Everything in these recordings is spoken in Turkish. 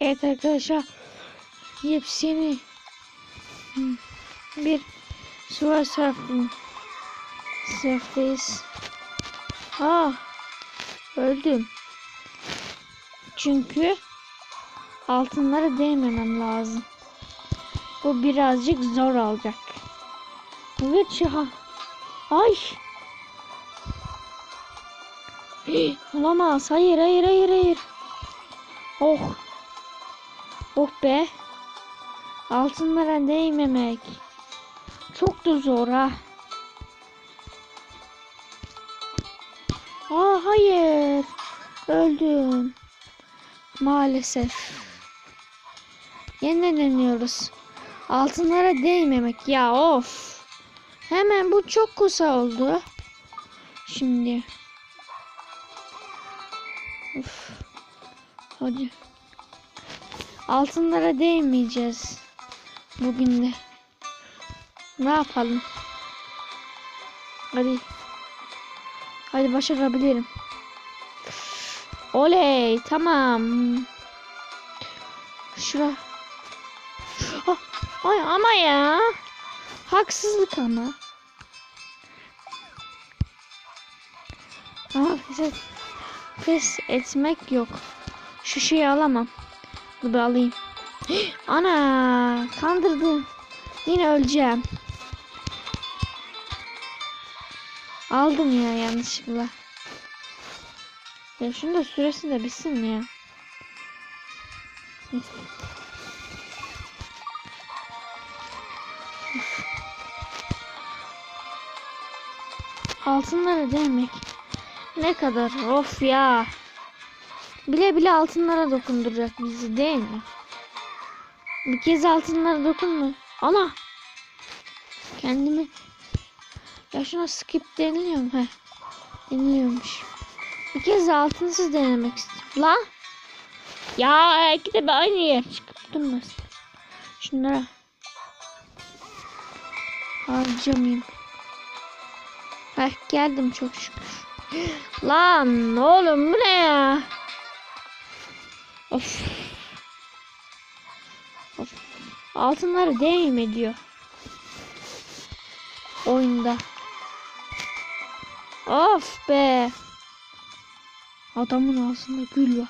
Evet arkadaşlar. Yepyeni bir sular sarfım. Sırftayız. Aa, öldüm. Çünkü altınlara değmemem lazım. Bu birazcık zor olacak. Evet ya. Ay. Olamaz. Hayır hayır hayır hayır. Oh. Oh be. Altınlara değmemek. Çok da zor ha. Aa hayır. Öldüm. Maalesef. Yeniden deniyoruz. Altınlara değmemek ya of. Hemen bu çok kısa oldu. Şimdi. Of. Hadi. Altınlara değmeyeceğiz. Bugün de. Ne yapalım? Hadi. Hadi başarabilirim. Oley tamam. Şura. Ah, ay ama ya. Haksızlık ama. Ama pes, et, pes etmek yok. Şu şeyi alamam. Dur bir alayım. Ana kandırdım. Yine öleceğim. Aldım ya yanlışlıkla. Ya şunu da süresi de bitsin ya? Altınlara değmek. Ne kadar of ya. Bile bile altınlara dokunduracak bizi değil mi? Bir kez altınlara dokunma. Ana. Kendimi ya şuna skip deniliyor mu? Heh. Deniliyormuş. Bir kez altınsız denemek istiyorum. La. Ya iki de aynı yer çıkıp durmasın. Şunlara harcamayayım. Heh geldim çok şükür. Lan oğlum bu ne ya? Of. Of. Altınları değme diyor. Oyunda. Of be. Adamın ağzında gül var.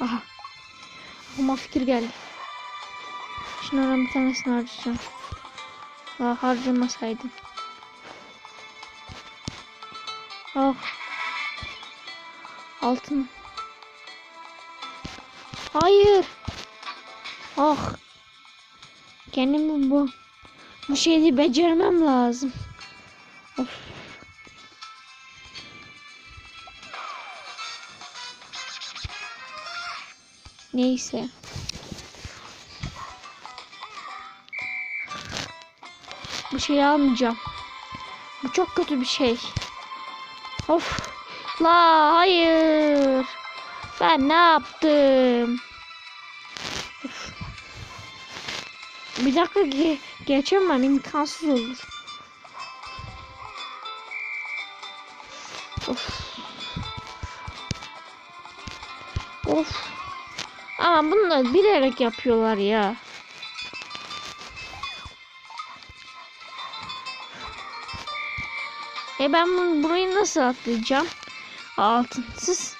Aha. Ama fikir geldi. Şunlardan bir tanesini harcayacağım. Daha harcamasaydım. Oh. Altın. Hayır. Oh. Kendimi bu bu şeyi becermem lazım. Of. Neyse. Bu şeyi almayacağım. Bu çok kötü bir şey. Of. La hayır. Ben ne yaptım? Of. Bir dakika ge geçemem imkansız olur. Of. Of. Ama bunu bilerek yapıyorlar ya. E ben bunu, burayı nasıl atlayacağım? Altınsız.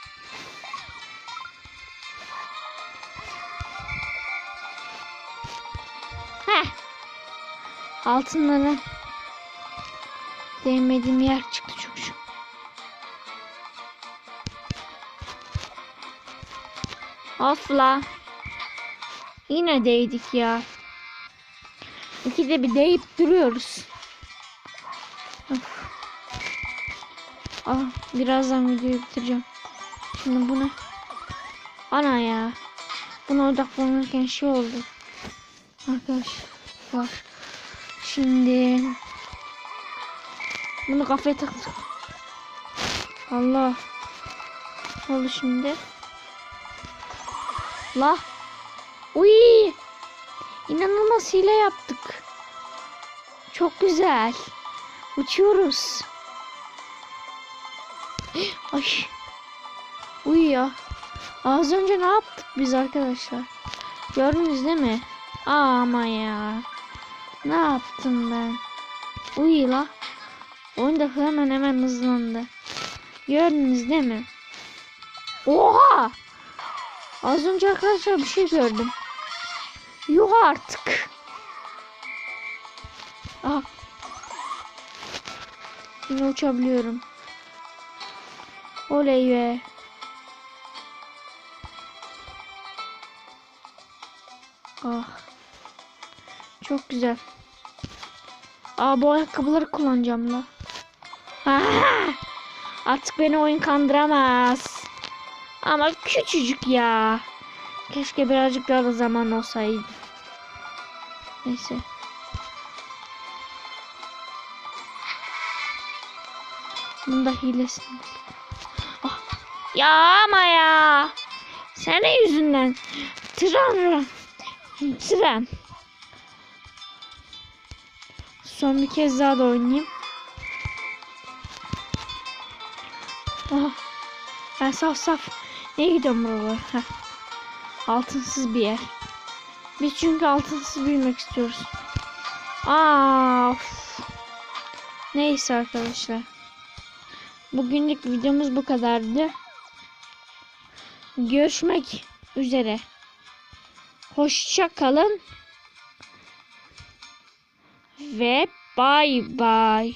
Heh. Altınlara değmediğim yer çıktı çok şükür. Of la. Yine değdik ya. İkide bir deyip duruyoruz. Of. Ah, birazdan videoyu bitireceğim. Şimdi bunu ana ya. Buna odaklanırken şey oldu. Arkadaşlar. Şimdi bunu kafaya taktık. Allah. Ne oldu şimdi? La. Uy. İnanılmaz hile yaptık. Çok güzel. Uçuyoruz. Ay. Uyuyor. Az önce ne yaptık biz arkadaşlar? Gördünüz değil mi? Ama ya. Ne yaptım ben? Uyu la. Oyun da hemen hemen hızlandı. Gördünüz değil mi? Oha! Az önce arkadaşlar bir şey gördüm. Yuh artık. Aha. Yine uçabiliyorum. Oley be. Ah. Çok güzel. Aa bu ayakkabıları kullanacağım la. Ah! Artık beni oyun kandıramaz. Ama küçücük ya. Keşke birazcık daha da zaman olsaydı. Neyse. Bunda hilesini. Ya ama ya. Senin yüzünden. Tren. Tren. Son bir kez daha da oynayayım. Ah. Ben saf saf. Neye gidiyorum buralara? Altınsız bir yer. Biz çünkü altınsız büyümek istiyoruz. Aa, of. Neyse arkadaşlar. Bugünlük videomuz bu kadardı. Görüşmek üzere. Hoşça kalın. Ve bay bay.